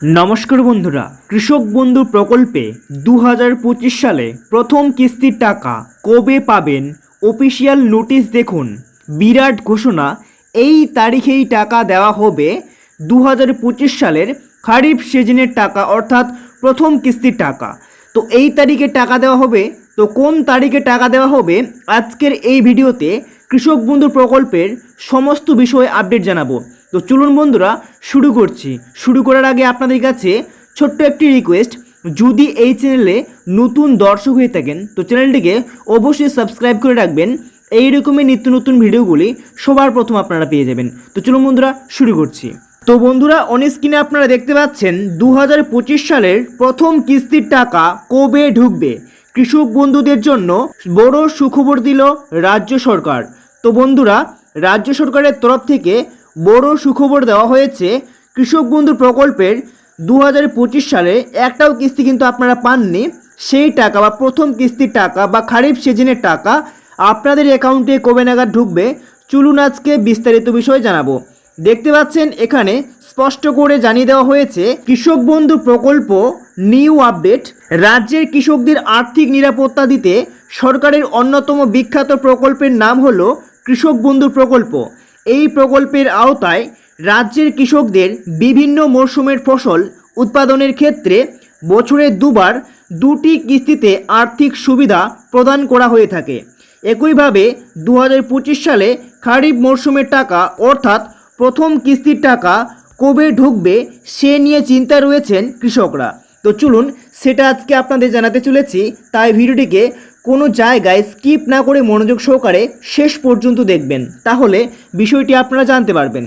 নমস্কার বন্ধুরা, কৃষক বন্ধু প্রকল্পে দু হাজার পঁচিশ সালে প্রথম কিস্তির টাকা কবে পাবেন অফিসিয়াল নোটিশ দেখুন। বিরাট ঘোষণা, এই তারিখেই টাকা দেওয়া হবে দু হাজার পঁচিশ সালের খারিফ সিজনের টাকা, অর্থাৎ প্রথম কিস্তির টাকা। তো এই তারিখে টাকা দেওয়া হবে, তো কোন তারিখে টাকা দেওয়া হবে আজকের এই ভিডিওতে কৃষক বন্ধু প্রকল্পের সমস্ত বিষয়ে আপডেট জানাব। তো চলুন বন্ধুরা, শুরু করছি। শুরু করার আগে আপনাদের কাছে ছোট্ট একটি রিকোয়েস্ট যদি এই চ্যানেলে নতুন দর্শক হয়ে থাকেন, তো চ্যানেলটিকে অবশ্যই সাবস্ক্রাইব করে রাখবেন। এই রকমই নিত্য নতুন ভিডিওগুলি সবার প্রথম আপনারা পেয়ে যাবেন। তো চলুন বন্ধুরা, শুরু করছি। তো বন্ধুরা অন স্ক্রিনে আপনারা দেখতে পাচ্ছেন দু হাজার পঁচিশ সালের প্রথম কিস্তির টাকা কবে ঢুকবে? কৃষক বন্ধুদের জন্য বড় সুখবর দিল রাজ্য সরকার। তো বন্ধুরা, রাজ্য সরকারের তরফ থেকে বড় সুখবর দেওয়া হয়েছে, কৃষক বন্ধু প্রকল্পের দু হাজার পঁচিশ সালে একটাও কিস্তি কিন্তু আপনারা পাননি। সেই টাকা বা প্রথম কিস্তির টাকা বা খারিফ সিজনের টাকা আপনাদের অ্যাকাউন্টে কবে নাগাদ ঢুকবে, চলুন আজকে বিস্তারিত বিষয় জানাব। দেখতে পাচ্ছেন, এখানে স্পষ্ট করে জানিয়ে দেওয়া হয়েছে, কৃষক বন্ধু প্রকল্প নিউ আপডেট, রাজ্যের কৃষকদের আর্থিক নিরাপত্তা দিতে সরকারের অন্যতম বিখ্যাত প্রকল্পের নাম হলো কৃষক বন্ধু প্রকল্প। এই প্রকল্পের আওতায় রাজ্যের কৃষকদের বিভিন্ন মরশুমের ফসল উৎপাদনের ক্ষেত্রে বছরে দুবার দুটি কিস্তিতে আর্থিক সুবিধা প্রদান করা হয়ে থাকে। একইভাবে দু হাজার পঁচিশ সালে খারিফ মরশুমের টাকা অর্থাৎ প্রথম কিস্তির টাকা কবে ঢুকবে সে নিয়ে চিন্তা রয়েছেন কৃষকরা। তো চলুন, সেটা আজকে আপনাদের জানাতে চলেছি, তাই ভিডিওটিকে কোনো জায়গায় স্কিপ না করে মনোযোগ সহকারে শেষ পর্যন্ত দেখবেন। তাহলে বিষয়টি আপনারা জানতে পারবেন।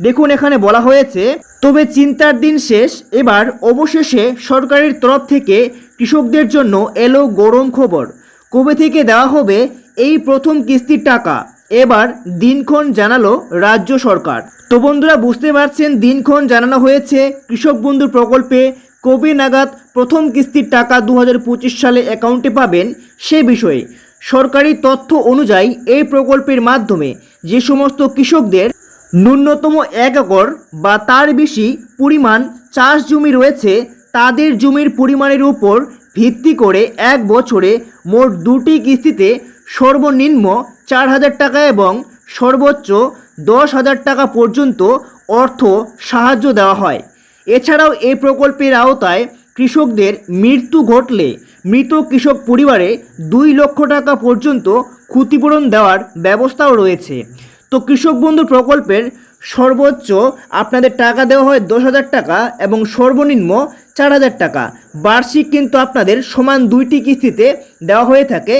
দেখুন, এখানে বলা হয়েছে, তবে চিন্তার দিন শেষ, এবার অবশেষে সরকারের তরফ থেকে কৃষকদের জন্য এলো গরম খবর। কবে থেকে দেওয়া হবে এই প্রথম কিস্তির টাকা? এবার দিনক্ষণ জানালো রাজ্য সরকার। তো বন্ধুরা, বুঝতে পারছেন, দিনক্ষণ জানানো হয়েছে কৃষক বন্ধু প্রকল্পে কবে নাগাদ প্রথম কিস্তির টাকা দু হাজার পঁচিশ সালে অ্যাকাউন্টে পাবেন সে বিষয়ে। সরকারি তথ্য অনুযায়ী এই প্রকল্পের মাধ্যমে যে সমস্ত কৃষকদের ন্যূনতম এক একর বা তার বেশি পরিমাণ চাষ জমি রয়েছে, তাদের জমির পরিমাণের উপর ভিত্তি করে এক বছরে মোট দুটি কিস্তিতে সর্বনিম্ন চার হাজার টাকা এবং সর্বোচ্চ দশ হাজার টাকা পর্যন্ত অর্থ সাহায্য দেওয়া হয়। এছাড়াও এই প্রকল্পের আওতায় কৃষকদের মৃত্যু ঘটলে মৃত কৃষক পরিবারে দুই লক্ষ টাকা পর্যন্ত ক্ষতিপূরণ দেওয়ার ব্যবস্থাও রয়েছে। তো কৃষক বন্ধু প্রকল্পের সর্বোচ্চ আপনাদের টাকা দেওয়া হয় দশ হাজার টাকা এবং সর্বনিম্ন চার হাজার টাকা। বার্ষিক কিন্তু আপনাদের সমান দুইটি কিস্তিতে দেওয়া হয়ে থাকে।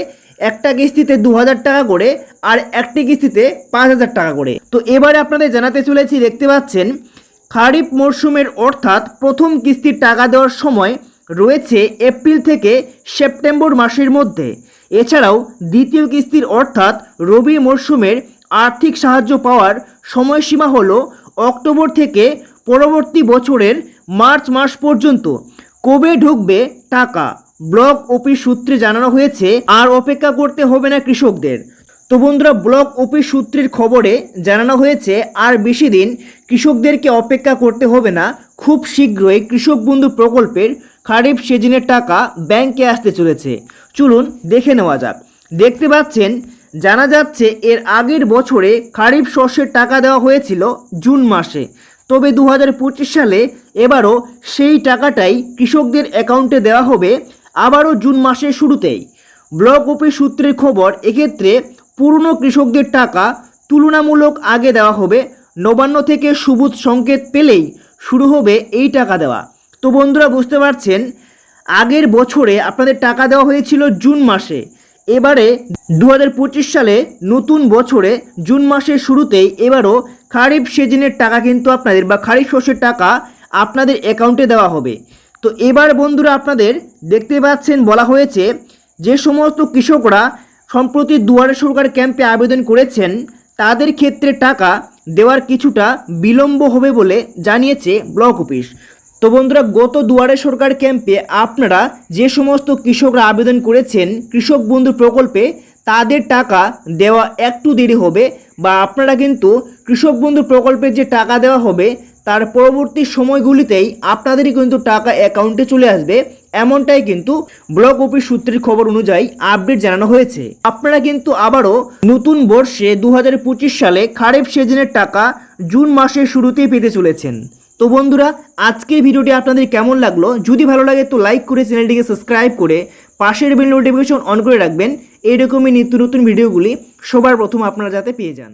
একটা কিস্তিতে দু হাজার টাকা করে আর একটি কিস্তিতে পাঁচ হাজার টাকা করে। তো এবারে আপনাদের জানাতে চলেছি, দেখতে পাচ্ছেন খারিফ মরশুমের অর্থাৎ প্রথম কিস্তির টাকা দেওয়ার সময় রয়েছে এপ্রিল থেকে সেপ্টেম্বর মাসের মধ্যে। এছাড়াও দ্বিতীয় কিস্তির অর্থাৎ রবি মরশুমের আর্থিক সাহায্য পাওয়ার সময়সীমা হল অক্টোবর থেকে পরবর্তী বছরের মার্চ মাস পর্যন্ত। কবে ঢুকবে টাকা? ব্লক অফিস সূত্রে জানানো হয়েছে, আর অপেক্ষা করতে হবে না কৃষকদের। তো বন্ধুরা, ব্লক অফিস সূত্রের খবরে জানানো হয়েছে, আর বেশি দিন কৃষকদেরকে অপেক্ষা করতে হবে না। খুব শীঘ্রই কৃষক বন্ধু প্রকল্পের খারিফ সিজনের টাকা ব্যাংকে আসতে চলেছে। চলুন দেখে নেওয়া যাক। দেখতে পাচ্ছেন, জানা যাচ্ছে এর আগের বছরে খারিফ শস্যের টাকা দেওয়া হয়েছিল জুন মাসে। তবে দু হাজার পঁচিশ সালে এবারও সেই টাকাটাই কৃষকদের অ্যাকাউন্টে দেওয়া হবে আবারও জুন মাসের শুরুতেই। ব্লক অফিস সূত্রের খবর, এক্ষেত্রে পুরনো কৃষকদের টাকা তুলনামূলক আগে দেওয়া হবে। নবান্ন থেকে সবুজ সংকেত পেলেই শুরু হবে এই টাকা দেওয়া। তো বন্ধুরা, বুঝতে পারছেন? আগের বছরে আপনাদের টাকা দেওয়া হয়েছিল জুন মাসে। এবারে দু হাজার পঁচিশ সালে নতুন বছরে জুন মাসের শুরুতেই এবারও খারিফ সিজনের টাকা কিন্তু আপনাদের বা খারিফ শস্যের টাকা আপনাদের অ্যাকাউন্টে দেওয়া হবে। তো এবার বন্ধুরা, আপনাদের দেখতে পাচ্ছেন বলা হয়েছে যে সমস্ত কৃষকরা সম্প্রতি দুয়ারে সরকার ক্যাম্পে আবেদন করেছেন, তাদের ক্ষেত্রে টাকা দেওয়ার কিছুটা বিলম্ব হবে বলে জানিয়েছে ব্লক অফিস। তো বন্ধুরা, গত দুয়ারে সরকার ক্যাম্পে আপনারা যে সমস্ত কৃষকরা আবেদন করেছেন, কৃষক বন্ধু প্রকল্পে তাদের টাকা দেওয়া একটু দেরি হবে বা আপনারা কিন্তু কৃষক বন্ধু প্রকল্পের যে টাকা দেওয়া হবে, তার পরবর্তী সময়গুলিতেই আপনাদেরই কিন্তু টাকা অ্যাকাউন্টে চলে আসবে। এমনটাই কিন্তু ব্লক অফিস সূত্রের খবর অনুযায়ী আপডেট জানানো হয়েছে। আপনারা কিন্তু আবারও নতুন বর্ষে দু হাজার পঁচিশ সালে খারেপ সিজনের টাকা জুন মাসের শুরুতেই পেতে চলেছেন। তো বন্ধুরা, আজকের ভিডিওটি আপনাদের কেমন লাগল? যদি ভালো লাগে তো লাইক করে চ্যানেলটিকে সাবস্ক্রাইব করে পাশের বেল নোটিফিকেশন অন করে রাখবেন। এইরকমই নিত্য নতুন ভিডিওগুলি সবার প্রথম আপনারা যাতে পেয়ে যান।